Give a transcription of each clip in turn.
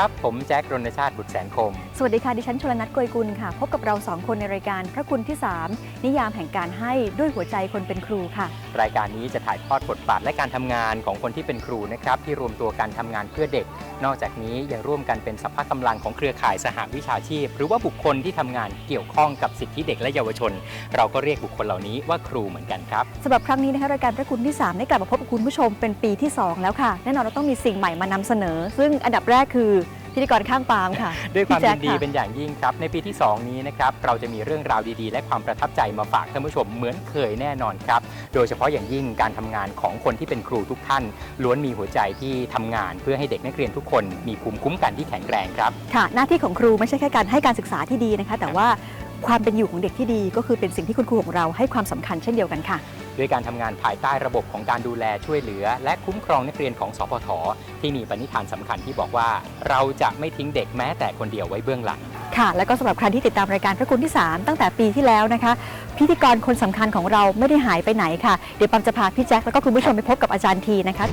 ครับ ผมแจ็ครณชาติบุตรแสนคม สวัสดีค่ะดิฉันชลนัทโกยกุลค่ะ พบกับเราสองคนในรายการพระคุณที่ 3 นิยามแห่งการให้ด้วยหัวใจคนเป็นครูค่ะ รายการนี้จะถ่ายทอดบทบาทและการทำงานของคนที่เป็นครูนะครับที่รวมตัวกันทำงานเพื่อเด็ก นอกจากนี้ยังร่วมกันเป็นสัพพะกำลังของเครือข่ายสหวิชาชีพ หรือว่าบุคคลที่ทำงานเกี่ยวข้องกับสิทธิเด็กและเยาวชน เราก็เรียกบุคคลเหล่านี้ว่าครูเหมือนกันครับสำหรับครั้งนี้นะคะรายการพระคุณที่ 3 ได้กลับมาพบกับคุณผู้ชมเป็นปีที่ 2 แล้วค่ะแน่นอนเราต้องมีสิ่งใหม่มานำเสนอ ซึ่งอันดับแรกคือพิธีกรข้างปาล์มค่ะด้วยความพี่แจ็ยิคนดีค่ะเป็นอย่างยิ่งครับ ในปีที่ 2 นี้นะครับเราจะมีเรื่องราวดีๆ และความประทับใจมาฝากท่านผู้ชมเหมือนเคยแน่นอนครับ โดยเฉพาะอย่างยิ่งการทำงานของคนที่เป็นครูทุกท่าน ล้วนมีหัวใจที่ทำงาน เพื่อให้เด็กนักเรียนทุกคนมีภูมิคุ้มกันที่แข็งแรงครับค่ะ หน้าที่ของครูไม่ใช่แค่การให้การศึกษาที่ดีนะคะ แต่ว่า ความเป็นอยู่ของเด็กที่ดีก็คือเป็นสิ่งที่คุณครูของเราให้ความสำคัญเช่นเดียวกันค่ะ ด้วยการทำงานภายใต้ระบบของการดูแลช่วยเหลือ และคุ้มครองนักเรียนของสพทที่มีปณิธานสำคัญที่บอกว่า เราจะไม่ทิ้งเด็กแม้แต่คนเดียวไว้เบื้องหลังค่ะ แล้วก็สำหรับใครที่ติดตามรายการพระคุณที่ 3 ตั้งแต่ปีที่แล้วนะคะ พิธีกรคนสำคัญของเราไม่ได้หายไปไหนค่ะ เดี๋ยวปัมจะพาพี่แจ็คแล้วก็คุณผู้ชมไปพบกับอาจารย์ทีนะคะ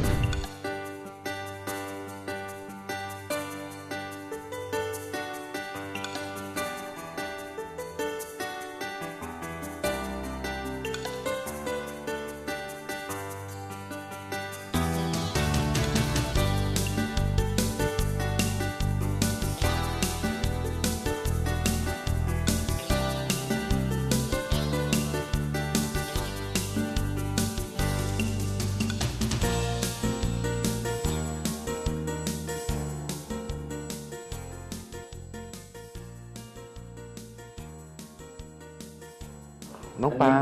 น้องปาล์ม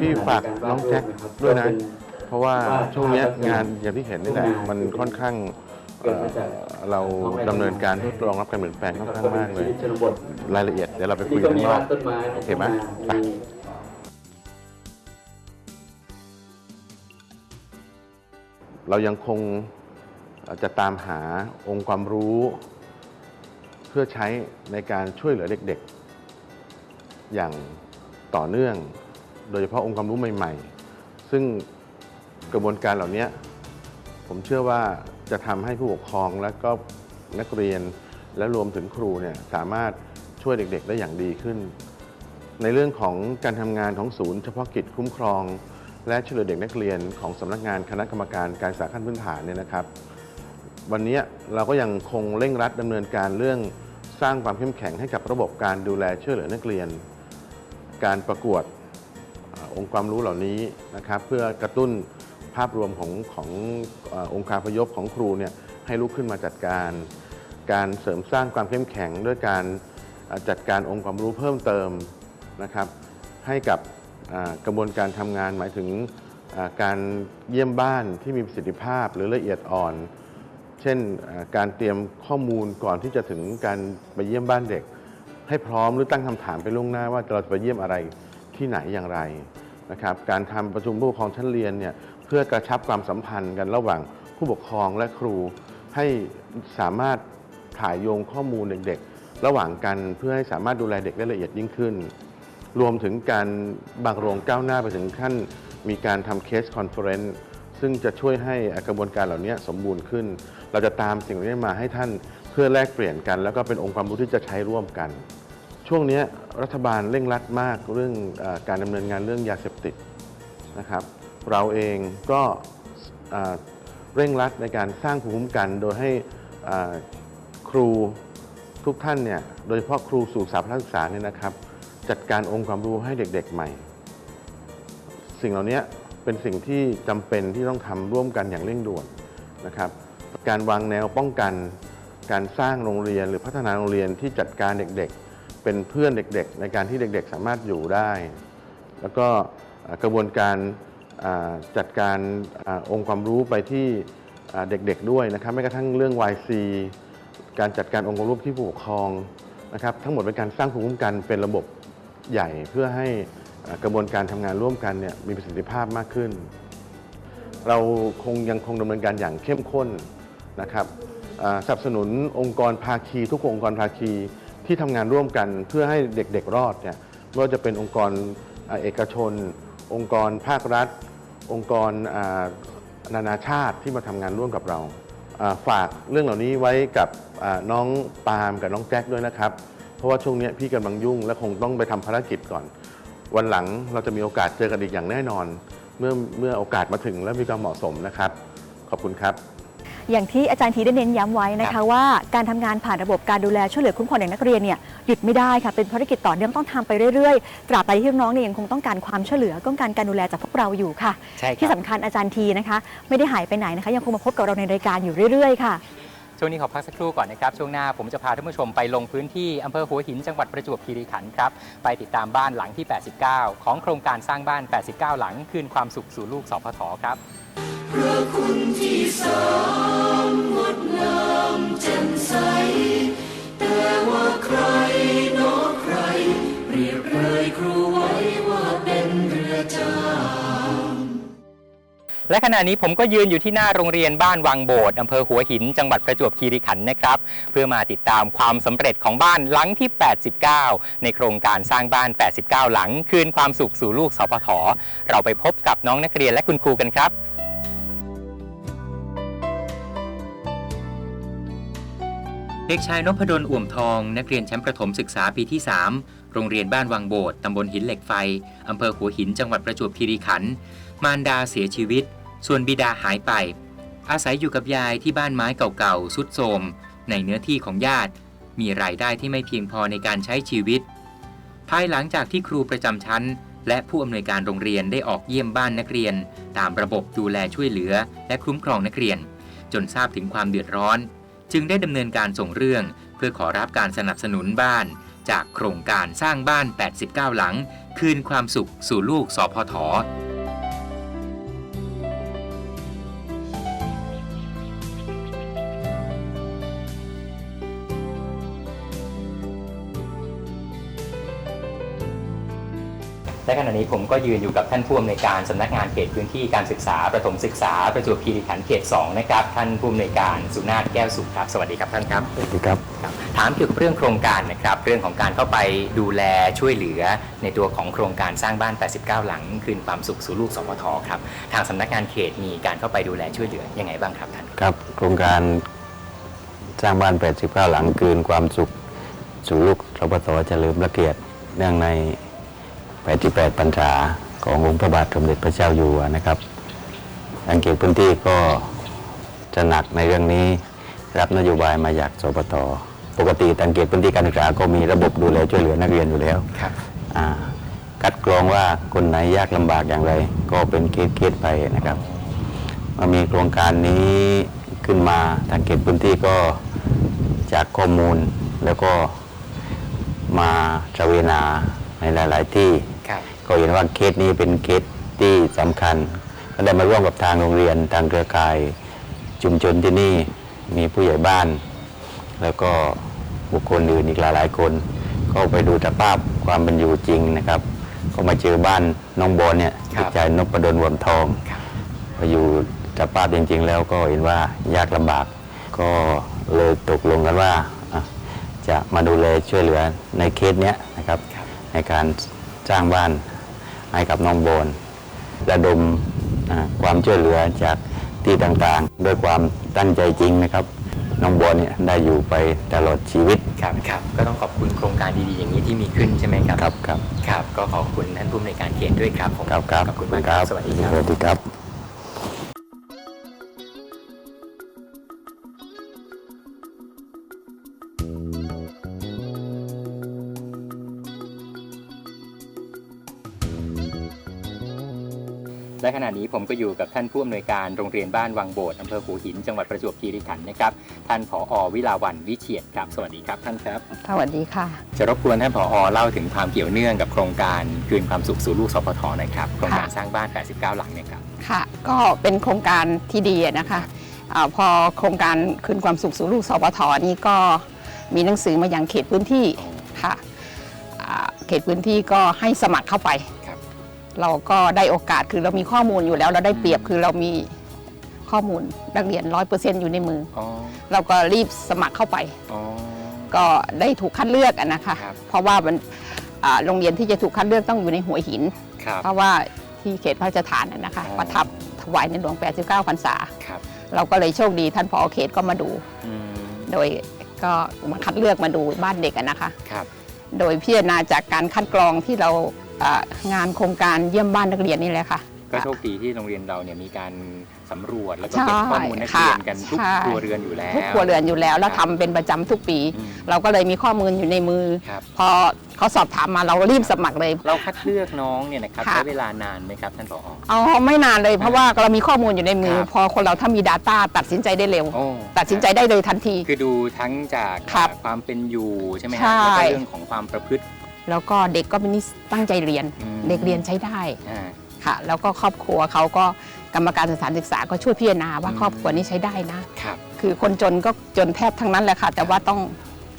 พี่ฝากน้องแจ็คด้วยนะ เพราะว่าช่วงเนี้ยงานอย่างที่เห็นนี่แหละมันค่อนข้างเอ่อเราดำเนินการเพื่อรองรับการเปลี่ยนแปลงค่อนข้างมากเลยชนบทรายละเอียดเดี๋ยวเราไปคุนี่ยก็กันมีนอร้ากนต้นไม้โอเคไหมไปมีเรายังคงจะตามหาองค์ความรู้ เพื่อใช้ในการช่วยเหลือเด็กๆ อย่าง ต่อเนื่อง โดยเฉพาะองค์ความรู้ใหม่ ๆ ซึ่งกระบวนการเหล่านี้ผมเชื่อว่าจะทำให้ผู้ปกครองและก็นักเรียนและรวมถึงครูเนี่ยสามารถช่วยเด็กๆ ได้อย่างดีขึ้น ในเรื่องของการทำงานของศูนย์เฉพาะกิจคุ้มครอง และช่วยเหลือเด็กนักเรียนของสำนักงานคณะกรรมการการศึกษาขั้นพื้นฐานเนี่ยนะครับ วันนี้เราก็ยังคงเร่งรัดดำเนินการเรื่องสร้างความเข้มแข็งให้กับระบบการดูแลช่วยเหลือนักเรียน การประกวดอองค์ความรู้เหล่านี้นะครับเพื่อกระตุ้นภาพรวมของขององค์การพยพของครูเนี่ยให้ลุกขึ้นมาจัดการ การเสริมสร้างความเข้มแข็งด้วยการจัดการองค์ความรู้เพิ่มเติมนะครับ ให้กับกระบวนการทำงานหมายถึงการเยี่ยมบ้านที่มีประสิทธิภาพหรือละเอียดอ่อน เช่นการเตรียมข้อมูลก่อนที่จะถึงการไปเยี่ยมบ้านเด็ก ให้พร้อมหรือตั้งคำถามไปล่วงหน้าว่าเราจะไปเยี่ยมอะไรที่ไหนอย่างไรนะครับการทำประชุมผู้ปกครองชั้นเรียนเนี่ยเพื่อกระชับความสัมพันธ์กันระหว่างผู้ปกครองและครู ให้สามารถถ่ายโยงข้อมูลเด็กๆ ระหว่างกันเพื่อให้สามารถดูแลเด็กได้ละเอียดยิ่งขึ้น รวมถึงการบางโรงก้าวหน้าไปถึงขั้น มีการทำเคสคอนเฟอเรนซ์ซึ่งจะช่วยให้กระบวนการเหล่านี้สมบูรณ์ขึ้น เราจะตามสิ่งนี้มาให้ท่าน พื่อแลกเปลี่ยนกัน แล้วก็เป็นองค์ความรู้ที่จะใช้ร่วมกัน ช่วงนี้รัฐบาลเร่งรัดมากเรื่องอการดำเนินงานเรื่องยาเสพติดนะครับ เราเองก็เร่งรัดในการสร้างภูมิคุ้มกัน โดยให้ครูทุกท่านเนี่ยโดยเฉพาะครูสู่สาธารณศึกษาเนี่ยนะครับ จัดการองค์ความรู้ให้เด็กๆใหม่ สิ่งเหล่านี้เป็นสิ่งที่จำเป็นที่ต้องทำร่วมกันอย่างเร่งด่วนนะครับ การวางแนวป้องกัน การสร้างโรงเรียนหรือพัฒนาโรงเรียนที่จัดการเด็กๆ เป็นเพื่อนเด็กๆ ในการที่เด็กๆ สามารถอยู่ได้ แล้วก็กระบวนการจัดการอองค์ความรู้ไปที่เด็กๆด้วยนะครับแม้กระทั่งเรื่อง YC การจัดการองค์ความรู้ที่ผู้ปกครองนะครับทั้งหมดเป็นการสร้างภูมิคุ้มกันเป็นระบบใหญ่เพื่อให้กระบวนการทำงานร่วมกันเนี่ยมีประสิทธิภาพมากขึ้น เราคงยังคงดำเนินการอย่างเข้มข้นนะครับ สนับสนุนองค์กรภาคีทุกองค์กรภาคีที่ทำงานร่วมกันเพื่อให้เด็กๆรอดเนี่ยไม่ว่าจะเป็นองค์กรอเอกชน องค์กรภาครัฐ องค์กรนานาชาติที่มาทำงานร่วมกับเรา ฝากเรื่องเหล่านี้ไว้กับน้องปาล์มกับน้องแจ็คด้วยนะครับ เพราะว่าช่วงนี้พี่กำลังยุ่งและคงต้องไปทำภารกิจก่อน วันหลังเราจะมีโอกาสเจอกันอีกอย่างแน่นอน เมื่อเมื่อโอกาสมาถึงและมีความเหมาะสมนะครับ ขอบคุณครับ อย่างที่อาจารย์ทีได้เน้นย้ำไว้นะครัคะบ ว่าการทำงานผ่านระบบการดูแลช่วยเหลือคุ้มครองเด็กนักเรียนเนี่ยหยุดไม่ได้ค่ะเป็นภารกิจต่อเนื่องต้องทำไปเรื่อยๆตราบใดที่น้องๆเนี่ยยังคงต้องการความช่วยเหลือต้องการการดูแลจากพวกเราอยู่ค่ะ ใช่คที่รับ สำคัญอาจารย์ทีนะคะ ไม่ได้หายไปไหนนะคะ ยังคงมาพบกับเราในรายการอยู่เรื่อยๆค่ะ ช่วงนี้ขอพักสักครู่ก่อนนะครับ ช่วงหน้าผมจะพาท่านผู้ชมไปลงพื้นที่อำเภอหัวหินจังหวัดประจวบคีรีขันธ์ครับ ไปติดตามบ้านหลังที่ 89 ของโครงการสร้างบ้าน 89 หลัง คืนความสุขสู่ลูกสพทครับ พระคุณที่สามงดงามแจ่มใส แต่ว่าใครนอใคร เรียบเลยครูไว้ว่าเป็นเรือจามและขณะนี้ผมก็ยืนอยู่ที่หน้าโรงเรียนบ้านวังโบดอำเภอหัวหิน จังหวัดประจวบคีรีขันธ์นะครับ เพื่อมาติดตามความสำเร็จของบ้านหลังที่ 89 ในโครงการสร้างบ้าน 89 หลัง คืนความสุขสู่ลูกสพทเราไปพบกับน้องนักเรียนและคุณครูกันครับ เด็กชายนพดลอ่วมทอง นักเรียนชั้นประถมศึกษาปีที่ 3 โรงเรียนบ้านวังโบดตำบลหินเหล็กไฟ อำเภอหัวหินจังหวัดประจวบคีรีขันธ์มารดาเสียชีวิต ส่วนบิดาหายไป อาศัยอยู่กับยายที่บ้านไม้เก่าๆสุดโทมในเนื้อที่ของญาติ มีรายได้ที่ไม่เพียงพอในการใช้ชีวิต ภายหลังจากที่ครูประจำชั้น และผู้อำนวยการโรงเรียนได้ออกเยี่ยมบ้านนักเรียน ตามระบบดูแลช่วยเหลือ และคุ้มครองนักเรียน จนทราบถึงความเดือดร้อน จึงได้ดำเนินการส่งเรื่อง เพื่อขอรับการสนับสนุนบ้าน จากโครงการสร้างบ้าน 89 หลัง คืนความสุขสู่ลูกสพท และขณะนี้ผมก็ยืนอยู่กับท่านผู้อำนวยการสำนักงานเขตพื้นที่การศึกษาประถมศึกษาประจวบคีรีขันธ์เขต2นะครับท่านผู้อำนวยการสุนาถแก้วสุขครับ สวัสดีครับท่านครับสวัสดีครับครับถามเกี่ยวกับเรื่องโครงการนะครับเรื่องของการเข้าไปดูแลช่วยเหลือ ในตัวของโครงการสร้างบ้าน 89 หลัง คืนความสุขสู่ลูกสพทครับทางสำนักงานเขตมีการเข้าไปดูแลช่วยเหลือยังไงบ้างครับท่านครับโครงการสร้างบ้าน 89 หลังคืนความสุขสู่ลูกรปศเฉลิมพระเกียรติเนื่องใน 88พรรษาขององค์พระบาทสมเด็จพระเจ้าอยู่หัวนะครับทางเขตพื้นที่ก็จะหนักในเรื่องนี้รับนโยบายมาจากสปตปกติทางเขตพื้นที่การศึกษาก็มีระบบดูแลช่วยเหลือนักเรียนอยู่แล้วครับอ่าคัดกรองว่าคนไหนยากลำบากอย่างไร ก็เป็นเคสเคสๆไปนะครับมามีโครงการนี้ขึ้นมาทางเขตพื้นที่ก็จากข้อมูลแล้วก็มาตระเวนหาในหลาย ๆ ที่ครับ ก็เห็นว่าเคสนี้เป็นเคสที่สำคัญ ก็ได้มาร่วมกับทางโรงเรียนทางเครือข่ายชุมชนที่นี่มีผู้ใหญ่บ้าน แล้วก็บุคคลอื่นอีกหลายๆ คนเข้าไปดูสภาพความเป็นอยู่จริงนะครับ ก็มาเจอบ้านน้องบอลเนี่ยครับเด็กชายนพดลวมทองครับพออยู่สภาพจริง ๆ แล้วก็เห็นว่ายากลำบาก ก็เลยตกลงกันว่าอะจะมาดูแลช่วยเหลือในเคสเนี้ยนะครับครับในการสร้างบ้าน ให้กับน้องโบนระดมอ่าความช่วยเหลือจากทที่ต่างๆ ด้วยความตั้งใจจริงนะครับ น้องบอลเนี่ยได้อยู่ไปตลอดชีวิตครับครับก็ต้องขอบคุณโครงการดีๆอย่างนี้ที่มีขึ้นใช่ไหมครับครับครับครับก็ขอบคุณท่านผู้อำนวยการเขตด้วยครับผมครับครับขอบคุณมากครับสวัสดีครับสวัสดีครับ ณะนี้ผมก็อยู่กับท่านผู้อำนวยการโรงเรียนบ้านวังโบดอำเภอหูหิน จังหวัดประจวบคีรีขันธ์นะครับ ท่านผอวิลาวันวิเชียรครับ สวัสดีครับท่านครับ สวัสดีค่ะ จะรบกวนท่านผอเล่าถึงความเกี่ยวเนื่องกับโครงการคืนความสุขสู่ลูกสพทหนะครับ โครงการค่ะสร้างบ้าน 89 หลังเนี่ยครับ ค่ะ ก็เป็นโครงการที่ดีอะนะคะอาพอโครงการคืนความสุขสู่ลูกสปทนี้ก็มีหนังสือมาอย่างเขตพื้นที่ค่ะอ่าเขตพื้นที่ก็ให้สมัครเข้าไปครับ เราก็ได้โอกาสคือเรามีข้อมูลอยู่แล้วเราได้เปรียบคือเรามีข้อมูลนักเรียนร้อยเปอร์เซ็นต์อยู่ในมืออ๋อเราก็รีบสมัครเข้าไปอ๋อก็ได้ถูกคัดเลือกอะนะคะครับเพราะว่ามันอ่าโรงเรียนที่จะถูกคัดเลือกต้องอยู่ในหัวหินครับเพราะว่าที่เขตพระราชทานน่ะนะคะอ๋อประทับถวายในหลวง 89 พรรษาครับเราก็เลยโชคดีท่านผอเขตก็มาดูอืมโดยก็มาคัดเลือกมาดูบ้านเด็กอะนะคะครับโดยพิจารณาจากการคัดกรองที่เราอ่า งานโครงการเยี่ยมบ้านนักเรียนนี่แหละค่ะ ก็โชคดีที่โรงเรียนเราเนี่ยมีการสำรวจแล้วก็ใช่เก็บข้อมูลนักเรียนกันทุกค่ะครัวเรือนอยู่แล้วทุกครัวเรือนอยู่แล้ว แล้วครัทำบเป็นประจำทุกปีอืมเราก็เลยมีข้อมูลอยู่ในมือครับพอเขาสอบถามมาเรารีบสมัครเลย เราคัดเลือกน้องเนี่ยนะครับค่ะใช้เวลานานไหมครับท่านผอเอาไม่นานเลยเพราะว่าเรามีข้อมูลอยู่ในมือครับพอคนเราถ้ามี Data ตัดสินใจได้เร็วโอ้ตัดสินใจได้เลยทันที คือดูทั้งจากครับความเป็นอยู่ใช่ไหมใช่ฮะแล้วก็เรื่องของความประพฤติ แล้วก็เด็กก็เป็นนิสตั้งใจเรียน อืม เด็กเรียนใช้ได้อ่า ค่ะ แล้วก็ครอบครัวเขาก็กรรมการสถานศึกษาก็ช่วยพิจารณาว่าอืม ครอบครัวนี้ใช้ได้นะ ครับคือคนจนก็จนแทบทั้งนั้นแหละค่ะ แต่ว่าต้อง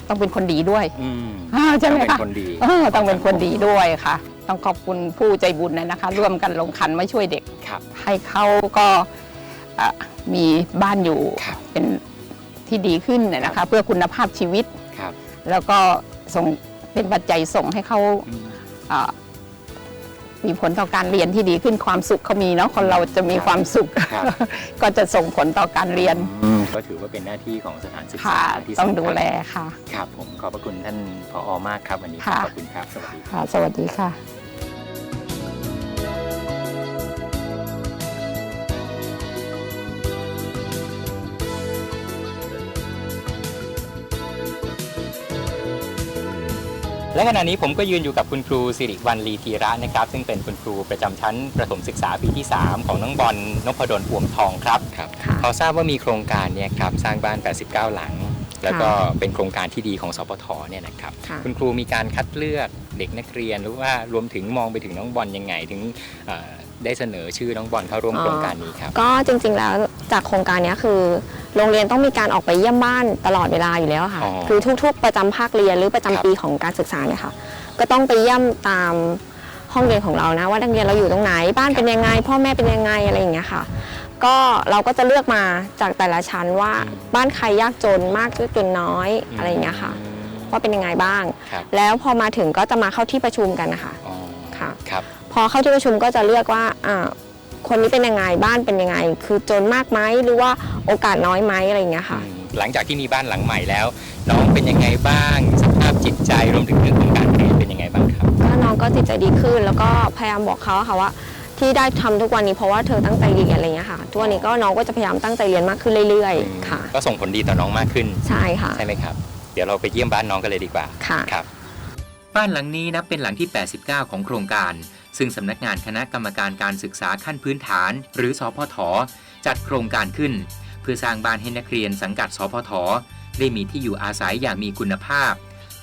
ต้องเป็นคนดีด้วยอืมอ่าใช่ไหมต้องเป็นคะคนดีเออต้องเป็นคนดีด้วยค่ะ ต้องขอบคุณผู้ใจบุญนะคะ ร่วมกันลงขันมาช่วยเด็ก ครับ ให้เขาก็อะมีบ้านอยู่ครับ เป็นที่ดีขึ้นนะครัคะบเพื่อคุณภาพชีวิต ครับ แล้วก็ส่ง เป็นปัจจัยส่งให้เขาอืมอ่ามีผลต่อการเรียนที่ดีขึ้นความสุขเขามีเนาะคนเราจะมีความสุขครับก็จะส่งผลต่อการเรียนอืมก็ถือว่าเป็นหน้าที่ของสถานศึกษาค่ะที่ต้องสำคัญดูแลค่ะ ครับผมขอบพระคุณท่านผอมากครับวันนี้ค่ะขอบคุณครับสวัสดีครับค่ะสวัสดีค่ะ และขณะนี้ผมก็ยืนอยู่กับคุณครูสิริวัลลีธีระนะครับ ซึ่งเป็นคุณครูประจำชั้นประถมศึกษาปีที่ 3 ของน้องบอลนพดลอ่วมทองครับครับค่ะเขาทราบว่ามีโครงการเนี่ยครับสร้างบ้าน 89 หลัง แล้วก็เป็นโครงการที่ดีของสปทเนี่ยนะครับค่ะคุณครูมีการคัดเลือกเด็กนักเรียนหรือว่ารวมถึงมองไปถึงน้องบอลยังไงถึงเอ่อได้เสนอชื่อน้องบอลเข้าร่วมโครงการนี้ครับก็จริงๆแล้ว จากโครงการเนี้ยคือ โรงเรียนต้องมีการออกไปเยี่ยมบ้านตลอดเวลาอยู่แล้วค่ะ อ๋อคือทุกๆ ประจำภาคเรียนหรือประจำครับ ปีของการศึกษาเนี่ยค่ะ ก็ต้องไปเยี่ยมตามห้องเรียนของเรานะ ว่านักเรียนเราอยู่ตรงไหนบ้านเป็นยังไง พ่อแม่เป็นยังไงอะไรอย่างเงี้ยค่ะ ก็เราก็จะเลือกมาจากแต่ละชั้นว่าบ้านใครยากจนมากหรือจนน้อยอะไรอย่างเงี้ยค่ะ ว่าเป็นยังไงบ้าง ครับแล้วพอมาถึงก็จะมาเข้าที่ประชุมกันนะคะอ๋อค่ะ ครับ พอเข้าที่ประชุมก็จะเลือกว่าอ่า คนนี้เป็นยังไงบ้านเป็นยังไง คือจนมากไหมหรือว่าโอกาสน้อยไหมอะไรอย่างเงี้ยค่ะอืมหลังจากที่มีบ้านหลังใหม่แล้ว น้องเป็นยังไงบ้าง สภาพจิตใจรวมถึงเรื่องของการเรียนเป็นยังไงบ้างครับก็น้องก็จิตใจดีขึ้นแล้วก็พยายามบอกเขาอะค่ะว่า ที่ได้ทำทุกวันนี้เพราะว่าเธอตั้งใจเรียนอะไรอย่างเงี้ยค่ะทุกวันนี้ก็น้องก็จะพยายามตั้งใจเรียนมากขึ้นเรื่อย ๆ ค่ะ ก็ส่งผลดีต่อน้องมากขึ้นใช่ค่ะ ใช่ไหมครับ เดี๋ยวเราไปเยี่ยมบ้านน้องกันเลยดีกว่าค่ะ ครับ บ้านหลังนี้นับเป็นหลังที่ 89 ของโครงการ ซึ่งสำนักงานคณะกรรมการการศึกษาขั้นพื้นฐาน หรือสพทจัดโครงการขึ้น เพื่อสร้างบ้านให้นักเรียนสังกัดสพทได้มีที่อยู่อาศัยอย่างมีคุณภาพ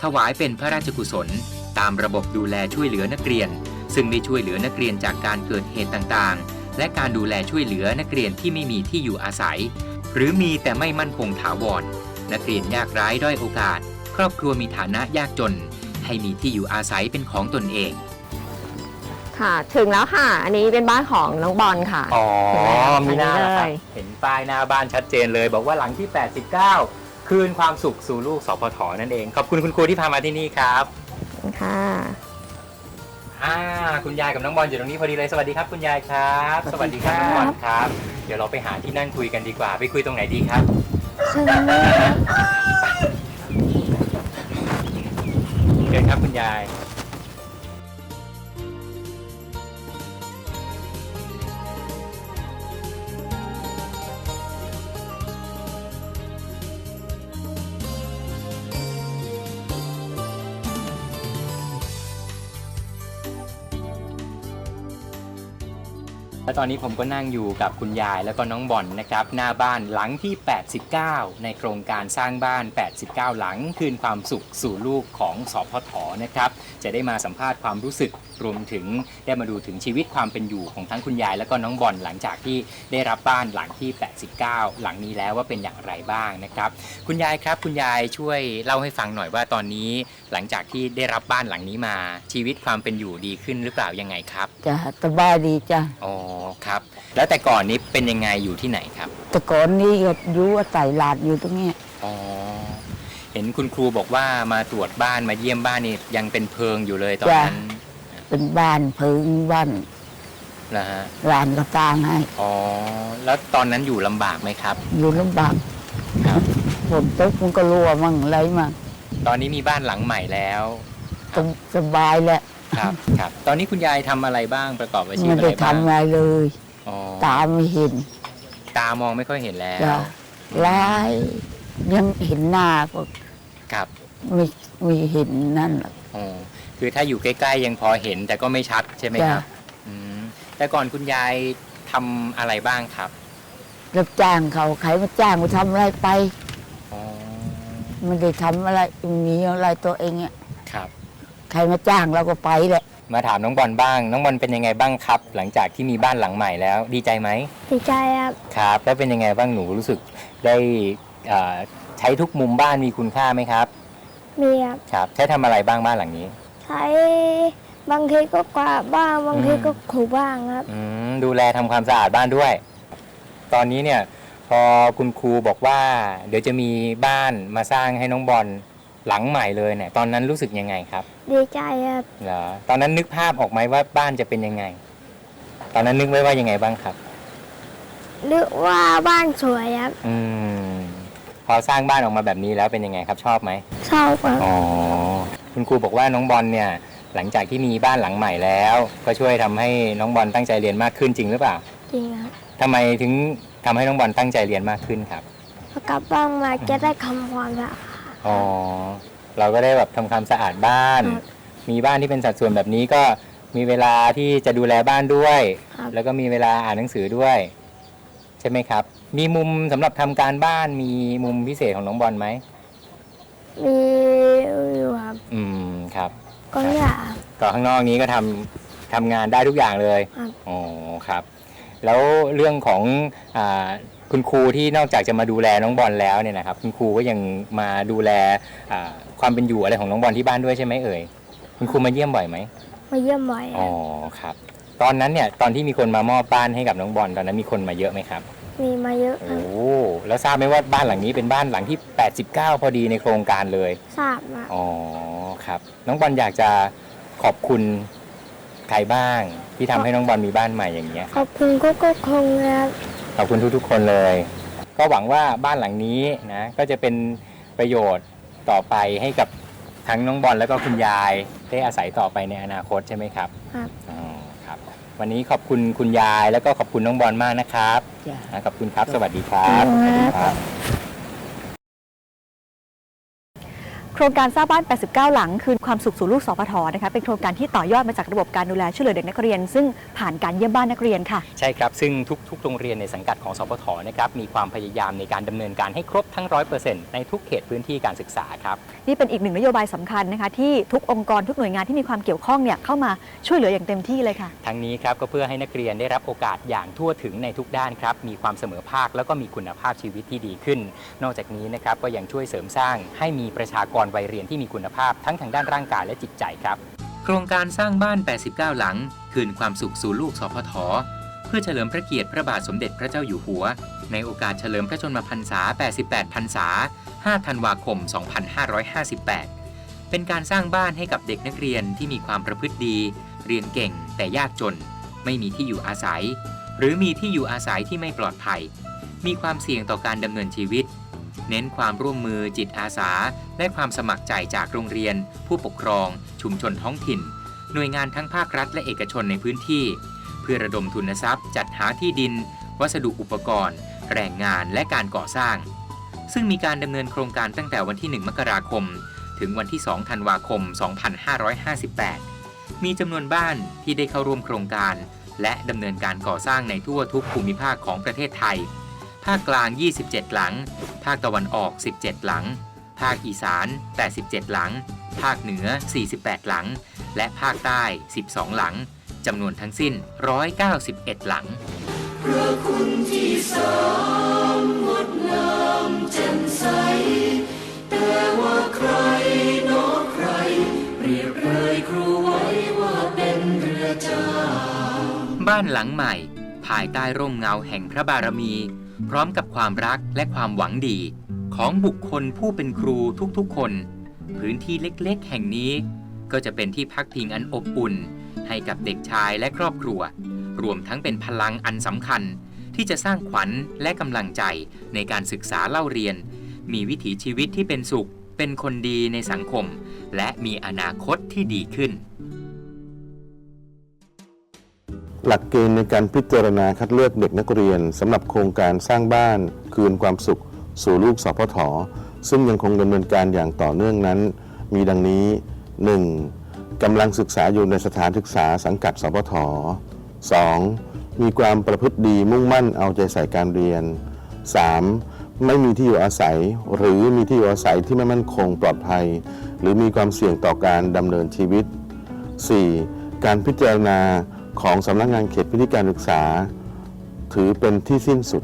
ถวายเป็นพระราชกุศล ตามระบบดูแลช่วยเหลือนักเรียน ซึ่งได้ช่วยเหลือนักเรียนจากการเกิดเหตุต่างๆ และการดูแลช่วยเหลือนักเรียนที่ไม่มีที่อยู่อาศัย หรือมีแต่ไม่มั่นคงถาวร นักเรียนยากไร้ด้อยโอกาส ครอบครัวมีฐานะยากจน ให้มีที่อยู่อาศัยเป็นของตนเอง ค่ะ ถึงแล้วค่ะ อันนี้เป็นบ้านของน้องบอลค่ะอ๋อมีหน้าล่ะครับเห็นป้ายหน้าบ้านชัดเจนเลย บอกว่าหลังที่ 89 คืนความสุขสู่ลูกสพทนั่นเอง ขอบคุณคุณครูที่พามาที่นี่ครับค่ะออ่าคุณยายกับน้องบอลอยู่ตรงนี้พอดีเลยสวัสดีครับ คุณยายครับ สวัสดีครับน้องบอลครับ เดี๋ยวเราไปหาที่นั่งคุยกันดีกว่า ไปคุยตรงไหนดีครับ เชิญเลยครับเชิญครับคุณยาย และตอนนี้ผมก็นั่งอยู่กับคุณยายแล้วก็น้องบอลนะครับ หน้าบ้านหลังที่ 89 ในโครงการสร้างบ้าน 89 หลังคืนความสุขสู่ลูกของสพทนะครับ จะได้มาสัมภาษณ์ความรู้สึกรวมถึงได้มาดูถึงชีวิตความเป็นอยู่ของทั้งคุณยาย แล้วก็น้องบอลหลังจากที่ได้รับบ้านหลังที่ 89 หลังนี้แล้วว่าเป็นอย่างไรบ้างนะครับ คุณยายครับคุณยายช่วยเล่าให้ฟังหน่อยว่าตอนนี้ หลังจากที่ได้รับบ้านหลังนี้มาชีวิตความเป็นอยู่ดีขึ้นหรือเปล่ายังไงครับจ้ะสบายดีจ้ะอ๋อครับ แล้วแต่ก่อนนี้เป็นยังไงอยู่ที่ไหนครับ แต่ก่อนนี้ก็อยู่อาศัยหลานอยู่ตรงเนี้ยอ๋อเห็นคุณครูบอกว่ามาตรวจบ้านมาเยี่ยมบ้านนี่ยังเป็นเพิงอยู่เลยตอนนั้นเป็นบ้านเพิงบ้านนะฮะหลานก็สร้างให้อ๋อแล้วตอนนั้นอยู่ลำบากไหมครับ อยู่ลำบากครับฝนตกมันก็รั่วมั่งอะไรมั่งตอนนี้มีบ้านหลังใหม่แล้วสบสบายแหละ ครับครับ ตอนนี้คุณยายทำอะไรบ้างประกอบอาชีพไม่อะไรได้บ้างทำอะไรเลย อ๋อตาไม่เห็นตามองไม่ค่อยเห็นแล้วจ้ะร้ายยังเห็นหน้าก็ครับไม่ไม่เห็นนั่นหรอกอ๋อคือถ้าอยู่ใกล้ๆยังพอเห็นแต่ก็ไม่ชัดใช่ไหมครับจ้ะอืมแต่ก่อนคุณยายทำอะไรบ้างครับรับจ้างเขาใครมาจ้างมาทำอะไรไป อ๋อไม่ได้ทำอะไรมีอะไรตัวเองอะครับ ใครมาจ้างเราก็ไปแหละ มาถามน้องบอลบ้าง น้องบอลเป็นยังไงบ้างครับ หลังจากที่มีบ้านหลังใหม่แล้ว ดีใจไหมดีใจครับ ครับแล้วเป็นยังไงบ้างหนูรู้สึกได้เอ่อใช้ทุกมุมบ้านมีคุณค่าไหมครับ มีครับ ครับ ใช้ทำอะไรบ้างบ้านหลังนี้ ใช้บางทีก็กวาดบ้างบางทีก็ถูบ้างครับ อืมดูแลทำความสะอาดบ้านด้วย ตอนนี้เนี่ยพอคุณครูบอกว่า เดี๋ยวจะมีบ้านมาสร้างให้น้องบอลหลังใหม่เลยเนี่ยตอนนั้นรู้สึกยังไงครับ ดีใจครับเหรอตอนนั้นนึกภาพออกไหมว่าบ้านจะเป็นยังไง ตอนนั้นนึกไว้ว่ายังไงบ้างครับ นึกว่าบ้านสวยครับ อืม พอสร้างบ้านออกมาแบบนี้แล้วเป็นยังไงครับชอบไหมชอบครับอ๋อคุณครูบอกว่าน้องบอลเนี่ย หลังจากที่มีบ้านหลังใหม่แล้ว ก็ช่วยทำให้น้องบอลตั้งใจเรียนมากขึ้นจริงหรือเปล่าจริงครับทำไมถึงทำให้น้องบอลตั้งใจเรียนมากขึ้นครับ พอกลับบ้านมาจะได้คำความสะอาดอ๋อ เราก็ได้แบบทำความสะอาดบ้านครับมีบ้านที่เป็นสัดส่วนแบบนี้ก็มีเวลาที่จะดูแลบ้านด้วย ครับ แล้วก็มีเวลาอ่านหนังสือด้วย ใช่ไหมครับ มีมุมสำหรับทำการบ้านมีมุมพิเศษของน้องบอลไหมมีอยู่ครับอืมครับ ก็อยากก็ข้างนอกนี้ก็ทำทำงานได้ทุกอย่างเลยครับ อ๋อครับ แล้วเรื่องของอา คุณครูที่นอกจากจะมาดูแลน้องบอลแล้วเนี่ยนะครับ คุณครูก็ยังมาดูแลอ่าความเป็นอยู่อะไรของน้องบอลที่บ้านด้วยใช่ไหมเอ่ยคุณครูมาเยี่ยมบ่อยไหมมาเยี่ยมบ่อยคอ๋รัอบครับ ตอนนั้นเนี่ยตอนที่มีคนมามอบบ้านให้กับน้องบอลตอนนั้นมีคนมาเยอะไหมครับ มีมาเยอะคโอ้รับแล้วทราบไหมว่าบ้านหลังนี้เป็นบ้านหลังที่ 89 พอดีในโครงการเลย ทราบมาอ๋อครับ น้องบอลอยากจะขอบคุณใครบ้าง ที่ทำให้น้องบอลมีบ้านใหม่อย่างเงี้ยขอบคุณกุ๊กกุ๊กคงครับ ขอบคุณทุกๆ คนเลย ก็หวังว่าบ้านหลังนี้นะก็จะเป็นประโยชน์ต่อไปให้กับทั้งน้องบอลแล้วก็คุณยายได้อาศัยต่อไปในอนาคตใช่ไหมครับครับอ๋อครับ วันนี้ขอบคุณคุณยายแล้วก็ขอบคุณน้องบอลมากนะครับจ้ะนะขอบคุณครับ สวัสดีครับ สวัสดีครับ โครงการสร้างบ้าน 89 หลัง คืนความสุขสู่ลูกสพทนะคะเป็นโครงการที่ต่อยอดมาจากระบบการดูแลช่วยเหลือเด็กนักเรียน ซึ่งผ่านการเยี่ยมบ้านนักเรียนค่ะ ใช่ครับ ซึ่งทุกๆโรงเรียนในสังกัดของสพทนะครับมีความพยายามในการดำเนินการให้ครบทั้ง 100%ในทุกเขตพื้นที่การศึกษาครับ นี่เป็นอีกหนึ่งนโยบายสำคัญนะคะที่ทุกองค์กรทุกหน่วยงานที่มีความเกี่ยวข้องเนี่ยเข้ามาช่วยเหลืออย่างเต็มที่เลยค่ะ ทั้งนี้ครับก็เพื่อให้นักเรียนได้รับโอกาสอย่างทั่วถึงในทุกด้านครับ มีความเสมอภาคแล้วก็มีคุณภาพชีวิตที่ดีขึ้น นอกจากนี้นะครับก็ยังช่วยเสริมสร้างให้มีประชากรวัยเรียนที่มีคุณภาพทั้งทางด้านร่างกายและจิตใจครับ โครงการสร้างบ้าน 89 หลัง คืนความสุขสู่ลูกสพทเพื่อเฉลิมพระเกียรติพระบาทสมเด็จพระเจ้าอยู่หัว ในโอกาสเฉลิมพระชนมพรรษา 88 พรรษา 5 ธันวาคม 2558 เป็นการสร้างบ้านให้กับเด็กนักเรียนที่มีความประพฤติดี เรียนเก่ง แต่ยากจน ไม่มีที่อยู่อาศัย หรือมีที่อยู่อาศัยที่ไม่ปลอดภัย มีความเสี่ยงต่อการดำเนินชีวิต เน้นความร่วมมือจิตอาสา และความสมัครใจจากโรงเรียน ผู้ปกครอง ชุมชนท้องถิ่น หน่วยงานทั้งภาครัฐและเอกชนในพื้นที่ เพื่อระดมทุนทรัพย์ จัดหาที่ดิน วัสดุอุปกรณ์ แรงงานและการก่อสร้าง ซึ่งมีการดำเนินโครงการตั้งแต่วันที่ 1 มกราคม ถึงวันที่ 2 ธันวาคม 2558 มีจำนวนบ้านที่ได้เข้าร่วมโครงการ และดำเนินการก่อสร้างในทั่วทุกภูมิภาคของประเทศไทย ภาคกลาง 27 หลัง ภาคตะวันออก 17 หลัง ภาคอีสาน 87 หลัง ภาคเหนือ 48 หลัง และภาคใต้ 12 หลัง จำนวนทั้งสิ้น 191 หลังพระคุณที่สามงดงามแจ่มใส แต่ว่าใครเนอใคร เปรียบเลยครูไว้ว่าเป็นเรือจ้าบ้านหลังใหม่ ภายใต้ร่มเงาแห่งพระบารมี พร้อมกับความรักและความหวังดี ของบุคคลผู้เป็นครูทุกๆคน พื้นที่เล็กๆ แห่งนี้ ก็จะเป็นที่พักพิงอันอบอุ่น ให้กับเด็กชายและครอบครัว รวมทั้งเป็นพลังอันสำคัญ ที่จะสร้างขวัญและกำลังใจในการศึกษาเล่าเรียน มีวิถีชีวิตที่เป็นสุข เป็นคนดีในสังคม และมีอนาคตที่ดีขึ้น หลักเกณฑ์ในการพิจารณาคัดเลือกเด็กนักเรียนสำหรับโครงการสร้างบ้าน คืนความสุข สู่ลูกสพทซึ่งยังคงดำเนินการอย่างต่อเนื่องนั้น มีดังนี้ 1. กำลังศึกษาอยู่ในสถานศึกษาสังกัดสพท 2. มีความประพฤติดีมุ่งมั่นเอาใจใส่การเรียน 3. ไม่มีที่อยู่อาศัย หรือมีที่อยู่อาศัยที่ไม่มั่นคงปลอดภัย หรือมีความเสี่ยงต่อการดำเนินชีวิต 4. การพิจารณา ของสำนักงานเขตพื้นที่การศึกษา ถือเป็นที่สิ้นสุด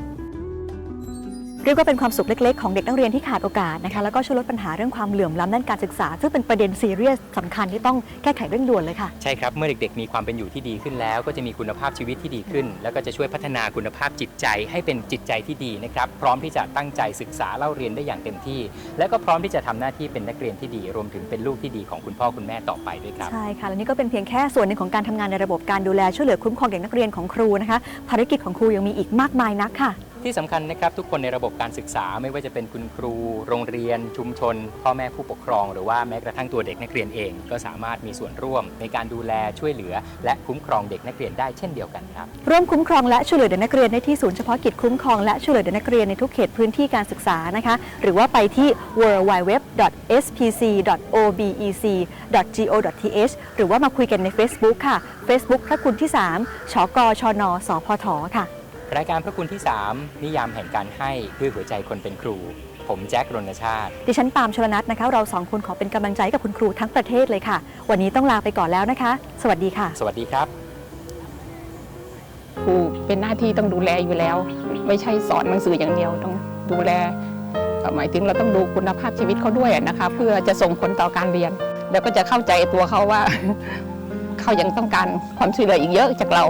เรียกว่าเป็นความสุขเล็ก ๆ ของเด็กนักเรียนที่ขาดโอกาสนะคะแล้วก็ช่วยลดปัญหาเรื่องความเหลื่อมล้ำด้านการศึกษา ซึ่งเป็นประเด็นซีเรียสสำคัญที่ต้องแก้ไขเร่งด่วนเลยค่ะ ใช่ครับ เมื่อเด็กๆ มีความเป็นอยู่ที่ดีขึ้นแล้ว ก็จะมีคุณภาพชีวิตที่ดีขึ้น แล้วก็จะช่วยพัฒนาคุณภาพจิตใจให้เป็นจิตใจที่ดีนะครับพร้อมที่จะตั้งใจศึกษาเล่าเรียนได้อย่างเต็มที่ และก็พร้อมที่จะทำหน้าที่เป็นนักเรียนที่ดี รวมถึงเป็นลูกที่ดีของคุณพ่อคุณแม่ต่อไปด้วยครับใช่ค่ะและนี่ก็เป็นเพียงแค่ส่วนหนึ่งของการทำงานในระบบการดูแลช่วยเหลือคุ้มครองเด็กนักเรียนของครูนะคะภารกิจของครูยังมีอีกมากมายนักค่ะ ที่สำคัญนะครับทุกคนในระบบการศึกษาไม่ว่าจะเป็นคุณครู โรงเรียน ชุมชน พ่อแม่ผู้ปกครอง หรือว่าแม้กระทั่งตัวเด็กนักเรียนเอง ก็สามารถมีส่วนร่วม ในการดูแลช่วยเหลือ และคุ้มครองเด็กนักเรียนได้เช่นเดียวกันครับร่วมคุ้มครองและช่วยเหลือเด็กนักเรียนได้ที่ศูนย์เฉพาะกิจคุ้มครองและช่วยเหลือเด็กนักเรียนในทุกเขตพื้นที่การศึกษานะคะหรือว่าไปที่ www.spc.obec.go.th หรือว่ามาคุยกันใน Facebook ค่ะ Facebook พระคุณที่ 3 ชกชน สพทค่ะ รายการพระคุณที่ 3 นิยามแห่งการให้ด้วยหัวใจคนเป็นครู ผมแจ็ครณชาติ ดิฉันปาล์มชลนัทนะคะ เราสองคนขอเป็นกำลังใจให้กับคุณครูทั้งประเทศเลยค่ะ วันนี้ต้องลาไปก่อนแล้วนะคะ สวัสดีค่ะ สวัสดีครับ ครูเป็นหน้าที่ต้องดูแลอยู่แล้ว ไม่ใช่สอนหนังสืออย่างเดียวต้องดูแลเอ่อหมายถึงเราต้องดูคุณภาพชีวิตเขาด้วยนะคะ เพื่อจะส่งผลต่อการเรียน แล้วก็จะเข้าใจตัวเขาว่า เขายังต้องการความช่วยเหลืออีกเยอะจากเรา